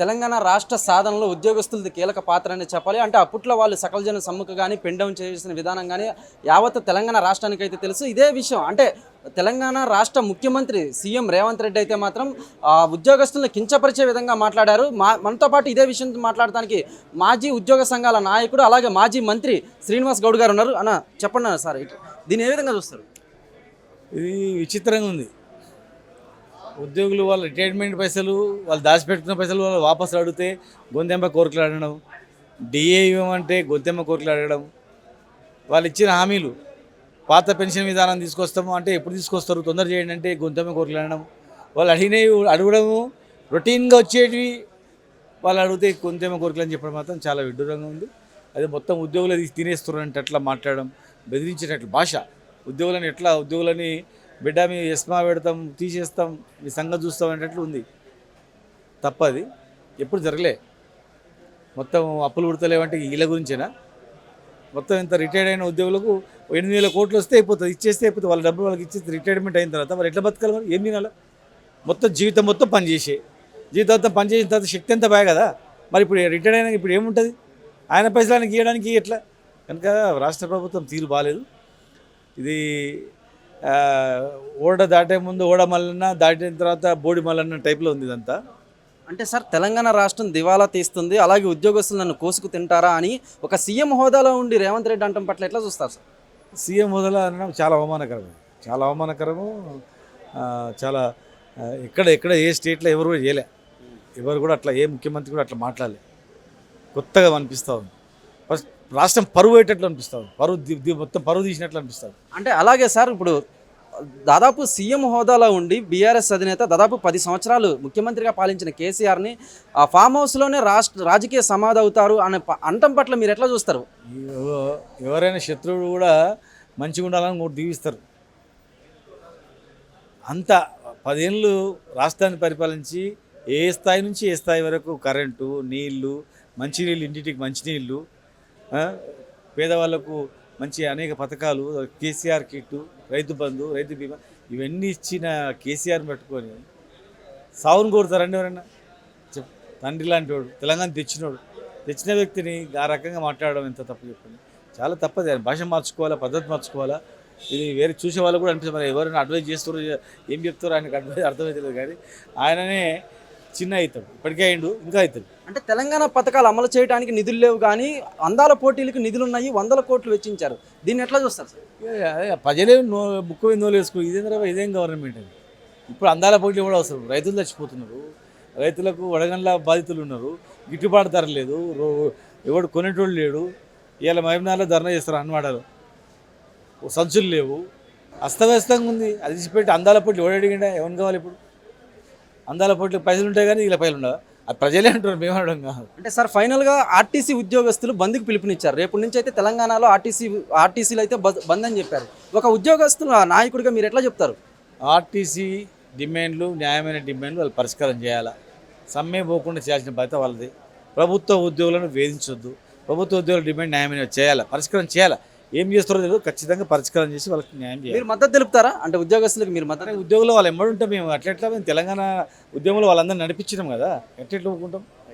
తెలంగాణ రాష్ట్ర సాధనలో ఉద్యోగస్తులది కీలక పాత్ర అని చెప్పాలి. అంటే అప్పట్లో వాళ్ళు సకలజన సమ్ముఖ కానీ పెండౌన్ చేసిన విధానం కానీ యావత్ తెలంగాణ రాష్ట్రానికి అయితే తెలుసు. ఇదే విషయం. అంటే తెలంగాణ రాష్ట్ర ముఖ్యమంత్రి సీఎం రేవంత్ రెడ్డి అయితే మాత్రం ఉద్యోగస్తులను కించపరిచే విధంగా మాట్లాడారు. మా మనతో పాటు ఇదే విషయం మాట్లాడడానికి మాజీ ఉద్యోగ సంఘాల నాయకుడు అలాగే మాజీ మంత్రి శ్రీనివాస్ గౌడ్ గారు ఉన్నారు. అన్న చెప్పండి సార్ దీన్ని ఏ విధంగా చూస్తారు? ఇది విచిత్రంగా ఉంది. ఉద్యోగులు వాళ్ళ రిటైర్మెంట్ పైసలు వాళ్ళు దాచిపెట్టుకున్న పైసలు వాళ్ళు వాపసు అడిగితే గొంతెమ్మ కోరికలు అడగడం డిఏ ఇవ్వమంటే గొంతెమ్మ కోరికలు అడగడం వాళ్ళు ఇచ్చిన హామీలు పాత పెన్షన్ విధానం తీసుకొస్తాము అంటే ఎప్పుడు తీసుకొస్తారు తొందర చేయండి అంటే గొంతెమ్మ కోరికలు అనడం వాళ్ళు అడిగినవి అడగడము రొటీన్గా వచ్చేటివి వాళ్ళు అడిగితే గొంతెమ్మ కోరికలు అని చెప్పడం మాత్రం చాలా విడ్డూరంగా ఉంది. అది మొత్తం ఉద్యోగులు అది తినేస్తున్నారు అట్లా మాట్లాడడం బెదిరించేటట్లు భాష ఉద్యోగులని ఎట్లా ఉద్యోగులని బిడ్డ మీ ఎస్మా పెడతాం తీసేస్తాం మీ సంగతి చూస్తాం అనేటట్లు ఉంది. తప్పది. ఎప్పుడు జరగలే. మొత్తం అప్పులు పుడతలేవంటే వీళ్ళ గురించేనా? మొత్తం ఇంత రిటైర్డ్ అయిన ఉద్యోగులకు ఎనిమిది వేల కోట్లు వస్తే అయిపోతుంది ఇచ్చేస్తే అయిపోతుంది. వాళ్ళ డబ్బులు వాళ్ళకి ఇచ్చేస్తే రిటైర్మెంట్ అయిన తర్వాత వాళ్ళు ఎట్లా బతకాలి మరి? ఏం తినాలి? మొత్తం జీవితం మొత్తం పనిచేసే. జీవితం మొత్తం పనిచేసిన తర్వాత శక్తి అంతా బాగా కదా? మరి ఇప్పుడు రిటైర్డ్ అయినా ఇప్పుడు ఏముంటుంది? ఆయన పైసలు గీయడానికి ఎట్లా? కనుక రాష్ట్ర ప్రభుత్వం తీరు బాగాలేదు ఇది ఓడ దాటే ముందు ఓడ మల్లన్న దాటిన తర్వాత బోడి మల్లన్న టైప్లో ఉంది ఇదంతా. అంటే సార్ తెలంగాణ రాష్ట్రం దివాలా తీస్తుంది అలాగే ఉద్యోగస్తులు నన్ను కోసుకు తింటారా అని ఒక సీఎం హోదాలో ఉండి రేవంత్ రెడ్డి అంటం పట్ల ఎట్లా చూస్తారు సార్? సీఎం మొదల అనడం చాలా అవమానకరము. చాలా అవమానకరము. చాలా ఎక్కడ ఎక్కడ ఏ స్టేట్లో ఎవరు కూడా చేయలే. ఎవరు కూడా అట్లా ఏ ముఖ్యమంత్రి కూడా అట్లా మాట్లాడలే. కొత్తగా అనిపిస్తూ ఉంది. ఫస్ట్ రాష్ట్రం పరువు అయ్యేటట్లు అనిపిస్తూ ఉంది పరువు మొత్తం పరువు తీసినట్లు అనిపిస్తుంది. అంటే అలాగే సార్ ఇప్పుడు దాదాపు సీఎం హోదాలో ఉండి బీఆర్ఎస్ అధినేత దాదాపు పది సంవత్సరాలు ముఖ్యమంత్రిగా పాలించిన కేసీఆర్ని ఆ ఫామ్ హౌస్లోనే రాష్ట్ర రాజకీయ సమాధి అవుతారు అనే అంటం పట్ల మీరు ఎట్లా చూస్తారు? ఎవ- ఎవరైనా శత్రువుడు కూడా మంచిగా ఉండాలని కూడా దీవిస్తారు. అంత పదేళ్ళు రాష్ట్రాన్ని పరిపాలించి ఏ స్థాయి నుంచి ఏ స్థాయి వరకు కరెంటు నీళ్ళు మంచినీళ్ళు ఇంటింటికి మంచినీళ్ళు పేదవాళ్ళకు పేదవాళ్ళకు మంచి అనేక పథకాలు కేసీఆర్ కిట్టు రైతు బంధు రైతు బీమా ఇవన్నీ ఇచ్చిన కేసీఆర్ని పట్టుకొని సావును కోరుతారండి ఎవరైనా చెప్ తండ్రి లాంటి వాడు తెలంగాణ తెచ్చినోడు. తెచ్చిన వ్యక్తిని ఆ రకంగా మాట్లాడడం ఎంత తప్పు చెప్పండి. చాలా తప్పది. ఆయన భాష మార్చుకోవాలా పద్ధతి మార్చుకోవాలా? ఇది వేరే చూసే వాళ్ళు కూడా అనిపిస్తుంది మరి ఎవరైనా అడ్వైజ్ చేస్తారో ఏం చెప్తారో ఆయనకు అడ్వైజ్ అర్థమవుతుంది కానీ ఆయననే చిన్న అవుతాడు. ఇప్పటికే అయిండు ఇంకా అవుతాడు. అంటే తెలంగాణ పథకాలు అమలు చేయడానికి నిధులు లేవు కానీ అందాల పోటీలకు నిధులు ఉన్నాయి వందల కోట్లు వెచ్చించారు. దీన్ని ఎట్లా చూస్తారు సార్? అదే ప్రజలే నో బుక్ నోలు వేసుకో ఇదేం రా ఇదేం గవర్నమెంట్ అని ఇప్పుడు అందాల పోటీ కూడా అవసరం రైతులు చచ్చిపోతున్నారు రైతులకు వడగండ్ల బాధితులు ఉన్నారు గిట్టుబాటు ధర లేదు ఎవడు కొనేటోళ్ళు లేడు ఇవాళ మహిమనాల్లో ధర్నా చేస్తారు అన్నవాడలు. సంచులు లేవు అస్తవ్యస్తంగా ఉంది అది తీసిపెట్టి అందాల పోటీ ఎవడు అడిగిండా ఎవరు కావాలి ఇప్పుడు? అందాల పోటీలకు పైసలు ఉంటాయి కానీ ఇలా పైసలు ఉండవు. అది ప్రజలే అంటారు మేము అనడం కాదు. అంటే సార్ ఫైనల్గా ఆర్టీసీ ఉద్యోగస్తులు బంద్కి పిలుపునిచ్చారు. రేపు నుంచి అయితే తెలంగాణలో ఆర్టీసీ ఆర్టీసీలు అయితే బంద్ అని చెప్పారు. ఒక ఉద్యోగస్తులు నాయకుడిగా మీరు ఎట్లా చెప్తారు? ఆర్టీసీ డిమాండ్లు న్యాయమైన డిమాండ్లు వాళ్ళు పరిష్కారం చేయాలా? సమ్మె పోకుండా చేయాల్సిన బాధ్యత వాళ్ళది. ప్రభుత్వ ఉద్యోగులను వేధించొద్దు. ప్రభుత్వ ఉద్యోగుల డిమాండ్ న్యాయమైన చేయాలి? పరిష్కారం చేయాలి? ఏం చేస్తారో తెలియదు. ఖచ్చితంగా పరిష్కారం చేసి వాళ్ళకి న్యాయం చేయాలి. మీరు మద్దతు తెలుపుతారా? అంటే ఉద్యోగస్తులకు మీరు మద్దతు ఉద్యోగులు వాళ్ళు ఎమ్మడి ఉంటాం మేము అట్లా ఎట్లా? మేము తెలంగాణ ఉద్యమంలో వాళ్ళందరినీ నడిపించినాం కదా. ఎట్లా ఎట్లా ఊరుకుంటాం?